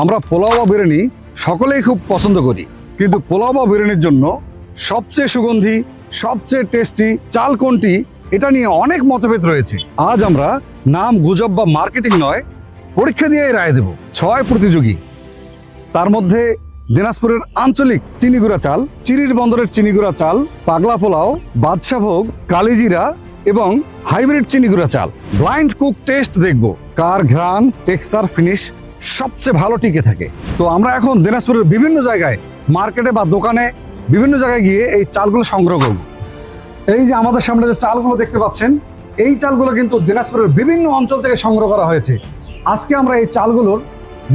আমরা পোলাও বা বিরিয়ানি সকলেই খুব পছন্দ করি। কিন্তু পোলাও বা বিরিয়ানির জন্য সবচেয়ে সুগন্ধি, সবচেয়ে টেস্টি চাল কোনটি, এটা নিয়ে অনেক মতভেদ রয়েছে। আজ আমরা নাম গুজব বা মার্কেটিং নয়, পরীক্ষা দিয়ে রায় দেব। ছয় প্রতিযোগী। তার মধ্যে দিনাজপুরের আঞ্চলিক চিনিগুড়া চাল, চিরির বন্দরের চিনিগুড়া চাল, পাগলা পোলাও বাদশাভোগ কালিজিরা এবং হাইব্রিড চিনিগুড়া চাল। ব্লাইন্ড কুক টেস্ট দেখব। কার ঘ্রাণ টেক্সচার ফিনিশ সবচেয়ে ভালো টিকে থাকে। তো আমরা এখন দিনাজপুরের বিভিন্ন জায়গায় মার্কেটে বা দোকানে বিভিন্ন জায়গায় গিয়ে এই চালগুলো সংগ্রহ করব। এই যে আমাদের সামনে যে চালগুলো দেখতে পাচ্ছেন, এই চালগুলো কিন্তু দিনাজপুরের বিভিন্ন অঞ্চল থেকে সংগ্রহ করা হয়েছে। আজকে আমরা এই চালগুলোর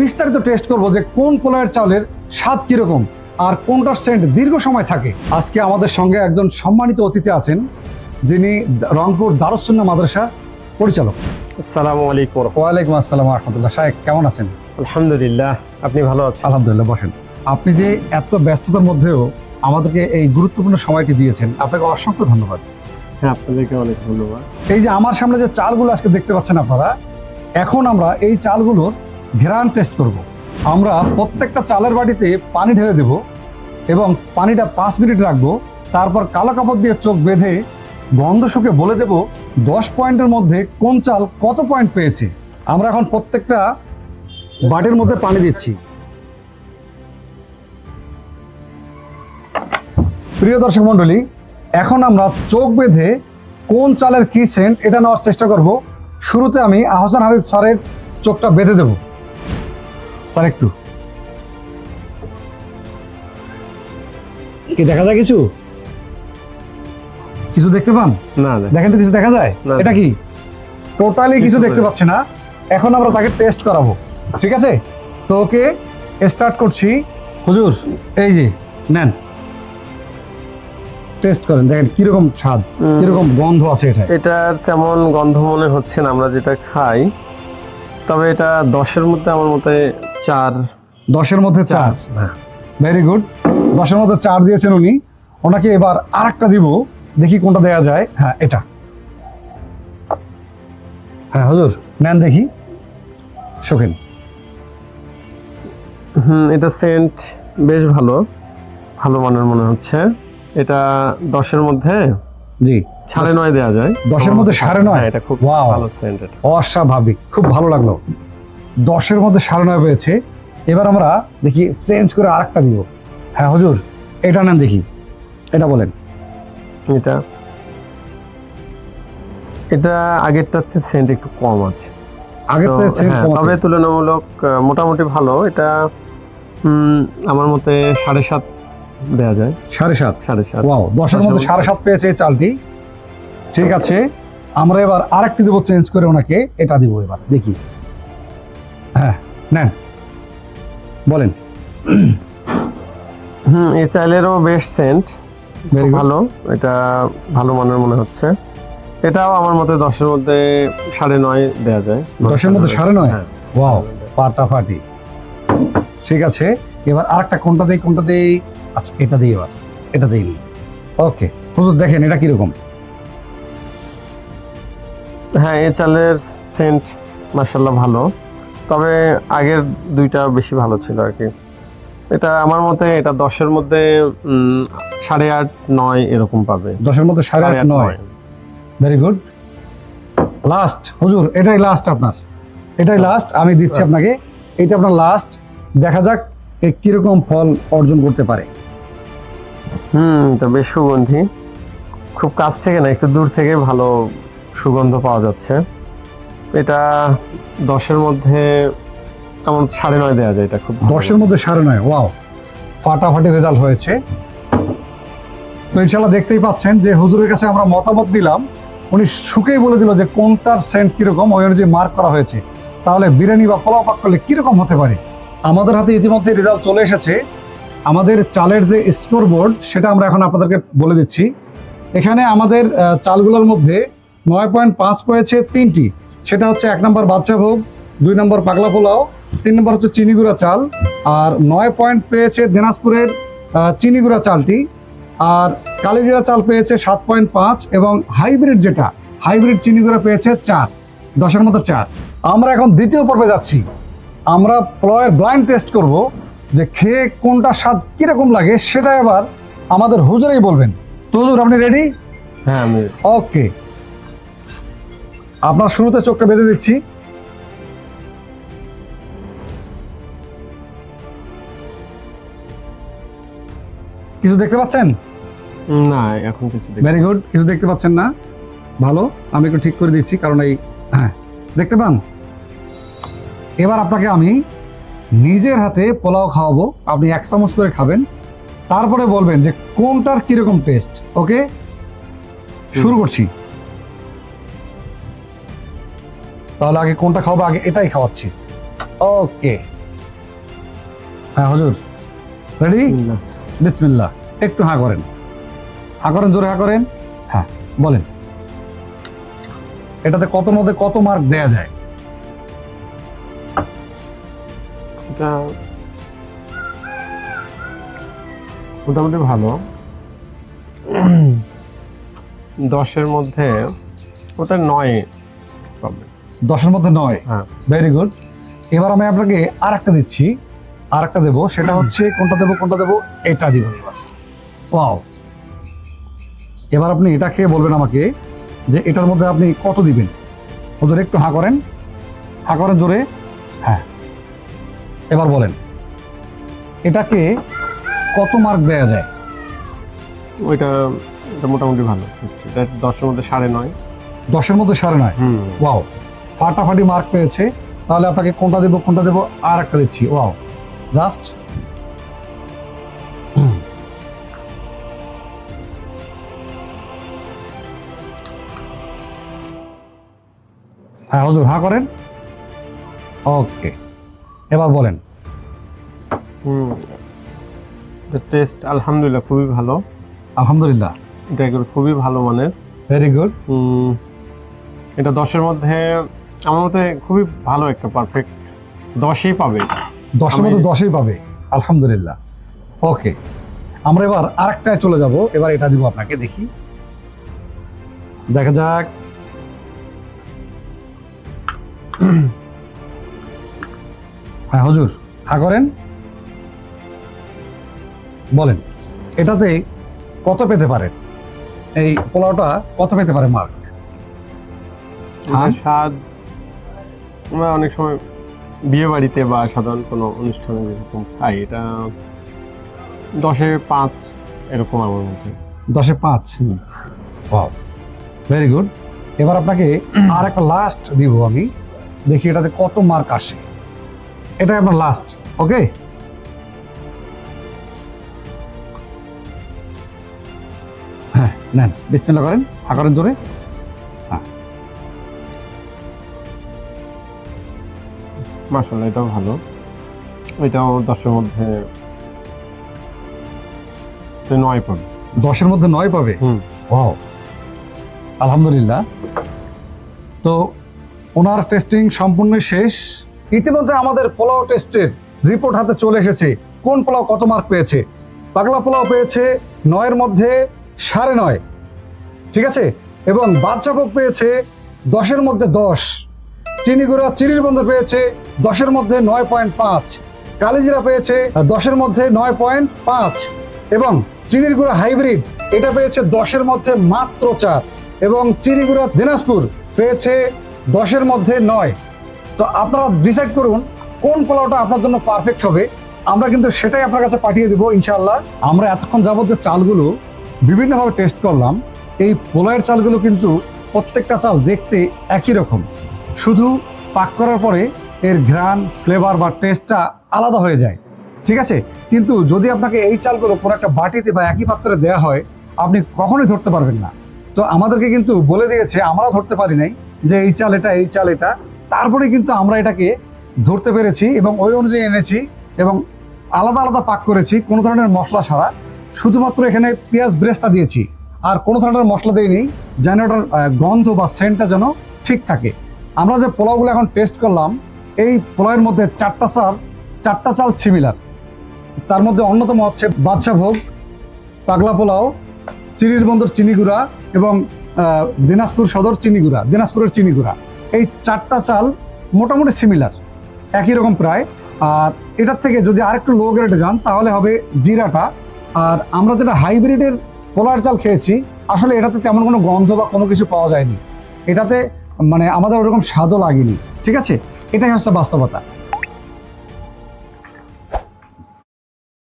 বিস্তারিত টেস্ট করব যে কোন পোলায়ের চালের স্বাদ কীরকম আর কোনটার সেন্ট দীর্ঘ সময় থাকে। আজকে আমাদের সঙ্গে একজন সম্মানিত অতিথি আছেন, যিনি রংপুর দারুসুন্না মাদ্রাসা পরিচালক। আসসালামু আলাইকুম। ওয়ালাইকুম আসসালাম রহমতুল্লাহ। কেমন আছেন? আলহামদুলিল্লাহ আপনি ভালো আছেন? আলহামদুলিল্লাহ বসেন। আপনি যে এত ব্যস্ততার মধ্যেও আমাদেরকে এই গুরুত্বপূর্ণ সময়টি দিয়েছেন আপনাকে অসংখ্য ধন্যবাদ। হ্যাঁ আপনাদেরকে অনেক ধন্যবাদ। এই যে আমার সামনে যে চালগুলো আজকে দেখতে পাচ্ছেন আপনারা এখন আমরা এই চালগুলোর ঘেরান টেস্ট করব। আমরা প্রত্যেকটা চালের বাটিতে পানি ঢেলে দেব এবং পানিটা পাঁচ মিনিট রাখব তারপর কালো কাপড় দিয়ে চোখ বেঁধে গন্ধ শুকে বলে দেব দশ পয়েন্টের মধ্যে কোন চাল কত পয়েন্ট পেয়েছে? আমরা এখন প্রত্যেকটা বাটির মধ্যে পানি দিচ্ছি। প্রিয় দর্শক মণ্ডলী, এখন আমরা চোখ বেঁধে কোন চালের কি সেন্ট এটা নেওয়ার চেষ্টা করব। শুরুতে আমি আহসান হাবিব স্যারের চোখটা বেঁধে দেব। স্যার, একটু। কি দেখা যায় কিছু? কিছু দেখতে পান? না দেখেন তো কিছু দেখা যায়। এটা কি? টোটালি কিছু দেখতে। পাচ্ছি না। এখন আমরা তাকে টেস্ট করাবো। ঠিক আছে? তো ওকে স্টার্ট করছি। হুজুর এই যে নেন। টেস্ট করেন দেখেন কীরকম স্বাদ। কীরকম গন্ধ আছে এটা এটার তেমন গন্ধ মনে হচ্ছে না আমরা যেটা খাই। তবে এটা দশের মধ্যে আমার মতে চার। দশের মধ্যে চার হ্যাঁ। ভেরি গুড দশের মধ্যে চার দিয়েছেন উনি। ওনাকে এবার আর একটা দিব। দেখি কোনটা দেয়া যায়। হ্যাঁ এটা। হ্যাঁ হজুর নেন দেখি। শোকেন। হুম এটা সেন্ট। বেশ ভালো। ভালো মানের মনে হচ্ছে। এটা দশের মধ্যে জি। সাড়ে নয় দেওয়া যায়। দশের মধ্যে সাড়ে নয়? হ্যাঁ, এটা খুব ভালো সেন্ট এটা। অস্বাভাবিক। খুব ভালো লাগল। দশের মধ্যে সাড়ে নয় পেয়েছে। এবার আমরা দেখি চেঞ্জ করে আরেকটা দিব। হ্যাঁ হজুর এটা নেন দেখি। এটা বলেন। এটা। এটা আগেরটা হচ্ছে সেন্ট একটু কম আছে। আগের হ্যাঁ, কম আছে। তবে তুলনামূলক মোটামুটি ভালো। এটা আমার মতে সাড়ে সাত দেওয়া যায়। সাড়ে সাত? সাড়ে সাত। ওয়াও দশের মধ্যে মধ্যে- সাড়ে সাত পেয়েছে এই চালটি। ঠিক আছে আমরা এবার আরেকটি দেবো চেঞ্জ করে ওনাকে এটা দিব এবার দেখি। হ্যাঁ নেন বলেন। হুম এই চালেরও বেশ সেন্ট. ভালো এটা ভালো মানের মনে হচ্ছে। এটাও আমার মতে দশের মধ্যে সাড়ে নয় দেওয়া যায়। দশের মধ্যে সাড়ে নয়? হ্যাঁ। ওয়াও ফাটাফাটি। ঠিক আছে এবার আরেকটা কোনটা দেই কোনটা দেই? আচ্ছা এটা দিই এবার এটা দিই ওকে হুজুর দেখেন এটা কীরকম? হ্যাঁ এ চালের সেন্ট মার্শাল্লাহ ভালো। তবে আগের দুইটা বেশি ভালো ছিল আর কি। এটা আমার মতে এটা দশের মধ্যে সাড়ে আট নয় এরকম পাবে। দশের মধ্যে সাড়ে আট নয়। ভেরি গুড লাস্ট হুজুর এটাই লাস্ট আপনার। এটাই লাস্ট আমি দিচ্ছি আপনাকে। এটা আপনার লাস্ট দেখা যাক এ কীরকম ফল অর্জন করতে পারে। হুম এটা বেশ সুগন্ধি। খুব কাছ থেকে না একটু দূর থেকে ভালো সুগন্ধ পাওয়া যাচ্ছে। এটা দশের মধ্যে আমার সাড়ে নয় দেওয়া যায় এটা খুব দশের মধ্যে সাড়ে নয় ওয়াও ফাটাফাটি রেজাল্ট হয়েছে। তো ইনশাল্লাহ দেখতেই পাচ্ছেন যে হুজুরের কাছে আমরা মতামত দিলাম। উনি সুখেই বলে দিল যে কোনটার সেন্ট কীরকম, ওই অনুযায়ী মার্ক করা হয়েছে। তাহলে বিরিয়ানি বা পোলাও পাক করলে কীরকম হতে পারে? আমাদের হাতে ইতিমধ্যে রেজাল্ট চলে এসেছে। আমাদের চালের যে স্কোর বোর্ড সেটা আমরা এখন আপনাদেরকে বলে দিচ্ছি। এখানে আমাদের চালগুলোর মধ্যে নয় পয়েন্ট পাঁচ পেয়েছে তিনটি। সেটা হচ্ছে এক নম্বর বাচ্চা ভোগ, দুই নম্বর পাগলা পোলাও, তিন নম্বর হচ্ছে চিনিগুড়া চাল, আর নয় পয়েন্ট পেয়েছে দিনাজপুরের চিনিগুড়া চালটি। আর কালিজিরা চাল পেয়েছে সাত পয়েন্ট পাঁচ এবং হাইব্রিড যেটা হাইব্রিড চিনিগুড়া পেয়েছে চার দশের মতো চার। আমরা এখন দ্বিতীয় পর্বে যাচ্ছি। আমরা প্লয়ের ব্লাইন্ড টেস্ট করব যে খেয়ে কোনটা স্বাদ কীরকম লাগে সেটা এবার আমাদের হুজুরেই বলবেন। তো হুজুর আপনি রেডি হ্যাঁ আমি ওকে আপনার শুরুতে চোখটা বেঁধে দিচ্ছি। কিছু দেখতে পাচ্ছেন? না এখন কিছু ভেরি গুড কিছু দেখতে পাচ্ছেন না? ভালো। আমি একটু ঠিক করে দিচ্ছি কারণ এই হ্যাঁ দেখতে পান? এবার আপনাকে আমি নিজের হাতে পোলাও খাওয়াবো। আপনি এক চামচ করে খাবেন। তারপরে বলবেন যে কোনটার কীরকম টেস্ট ওকে শুরু করছি। তাহলে আগে কোনটা খাওয়াবো? আগে এটাই খাওয়াচ্ছি। ওকে হ্যাঁ হুজুর। রেডি। বিসমিল্লাহ একটু হা করেন। হা করেন জোরে হা করেন। হ্যাঁ বলেন। এটাতে কত মধ্যে কত মার্ক দেয়া যায়? মোটামুটি ভালো। দশের মধ্যে ওটা নয় দশের মধ্যে নয়? হ্যাঁ। ভেরি গুড এবার আমি আপনাকে আর একটা দিচ্ছি। আর একটা দেবো সেটা হচ্ছে কোনটা দেবো কোনটা দেবো এটা দিব। এবার ওয়াও। এবার আপনি এটা খেয়ে বলবেন আমাকে যে এটার মধ্যে আপনি কত দিবেন? ওদের একটু হা করেন। হা করেন জোরে। হ্যাঁ। এবার বলেন এটাকে কত মার্ক দেয়া যায়? ওইটা এটা মোটামুটি ভালো। দশের মধ্যে সাড়ে নয়। দশের মধ্যে সাড়ে নয়? হুম। ওয়াও। ফাটাফাটি মার্ক পেয়েছে। তাহলে আপনাকে কোনটা দেবো কোনটা দেবো আর একটা দিচ্ছি। ওয়াও। জাস্ট হ্যাঁ হুজুর হ্যাঁ করেন। ওকে এবার বলেন। টেস্ট আলহামদুলিল্লাহ খুবই ভালো। আলহামদুলিল্লাহ। এটা এগুলো খুবই ভালো মানের। ভেরি গুড এটা দশের মধ্যে আমার মতে খুবই ভালো একটা পারফেক্ট দশই পাবে। এটা। দশের মধ্যে দশই পাবে। আলহামদুলিল্লাহ। ওকে আমরা এবার আরেকটায় চলে যাব। এবার এটা দিব আপনাকে দেখি। দেখা যাক। হ্যাঁ হুজুর হা করেন। বলেন এটাতে কত পেতে পারে? এই পোলাওটা কত পেতে পারে মার্ক? স্বাদ আমরা অনেক সময় বিয়ে বাড়িতে বা সাধারণ কোনো অনুষ্ঠানে যেরকম খাই এটা দশে পাঁচ এরকম আমার মধ্যে দশে পাঁচ? ওয়াও ভেরি গুড এবার আপনাকে আর একটা লাস্ট দিব আমি। দেখি এটাতে কত মার্ক আসে। এটা আপনার লাস্ট ওকে হ্যাঁ নেন বিসমিল্লা করেন হা করেন জোরে। মাসাল্লাহ এটাও ভালো। এটাও দশের মধ্যে নয় পাবে দশের মধ্যে নয় পাবে? ওয়াও। আলহামদুলিল্লাহ। তো ওনার টেস্টিং সম্পূর্ণ শেষ। ইতিমধ্যে আমাদের পোলাও টেস্টের রিপোর্ট হাতে চলে এসেছে। কোন পোলাও কত মার্ক পেয়েছে? পাগলা পোলাও পেয়েছে নয়ের মধ্যে সাড়ে নয়। ঠিক আছে? এবং বাদশাভোগ পেয়েছে দশের মধ্যে দশ। চিনিগুড়া চিনির বন্ধ পেয়েছে দশের মধ্যে নয় পয়েন্ট পাঁচ। কালিজিরা পেয়েছে দশের মধ্যে নয় পয়েন্ট পাঁচ। এবং চিনির গুঁড়া হাইব্রিড, এটা পেয়েছে দশের মধ্যে মাত্র চার। এবং চিনিগুড়া দিনাজপুর পেয়েছে দশের মধ্যে নয়। তো আপনারা ডিসাইড করুন কোন পোলাওটা আপনার জন্য পারফেক্ট হবে। আমরা কিন্তু সেটাই আপনার কাছে পাঠিয়ে দেবো ইনশাল্লাহ আমরা এতক্ষণ যাবত যে চালগুলো বিভিন্নভাবে টেস্ট করলাম, এই পোলাওয়ের চালগুলো কিন্তু প্রত্যেকটা চাল দেখতে একই রকম। শুধু পাক করার পরে এর ঘ্রাণ ফ্লেভার বা টেস্টটা আলাদা হয়ে যায়। ঠিক আছে? কিন্তু যদি আপনাকে এই চালগুলো কোনো একটা বাটিতে বা একই পাত্রে দেওয়া হয়, আপনি কখনোই ধরতে পারবেন না। তো আমাদেরকে কিন্তু বলে দিয়েছে আমরা ধরতে পারি নাই, যে এই চাল এটা, এই চাল এটা। তারপরে কিন্তু আমরা এটাকে ধরতে পেরেছি এবং ওই অনুযায়ী এনেছি এবং আলাদা আলাদা পাক করেছি, কোনো ধরনের মশলা ছাড়া। শুধুমাত্র এখানে পেঁয়াজ ব্রেস্তা দিয়েছি, আর কোনো ধরনের মশলা দেয়নি যেন ওটার গন্ধ বা সেন্টটা যেন ঠিক থাকে। আমরা যে পোলাওগুলো এখন টেস্ট করলাম এই পোলাওয়ের মধ্যে চারটা চাল চারটা চাল সিমিলার তার মধ্যে অন্যতম হচ্ছে বাদশা ভোগ, পাগলা পোলাও, চিনির বন্দর চিনিগুড়া এবং দিনাজপুর সদর চিনিগুড়া দিনাজপুরের চিনিগুড়া এই চারটা চাল মোটামুটি সিমিলার একই রকম প্রায়। আর এটার থেকে যদি আরেকটু লো গ্রেডে যান, তাহলে হবে জিরাটা। আর আমরা যেটা হাইব্রিডের পোলার চাল খেয়েছি, আসলে এটাতে তেমন কোনো গন্ধ বা কোনো কিছু পাওয়া যায়নি। এটাতে মানে আমাদের ওরকম স্বাদও লাগেনি, ঠিক আছে? এটাই হচ্ছে বাস্তবতা।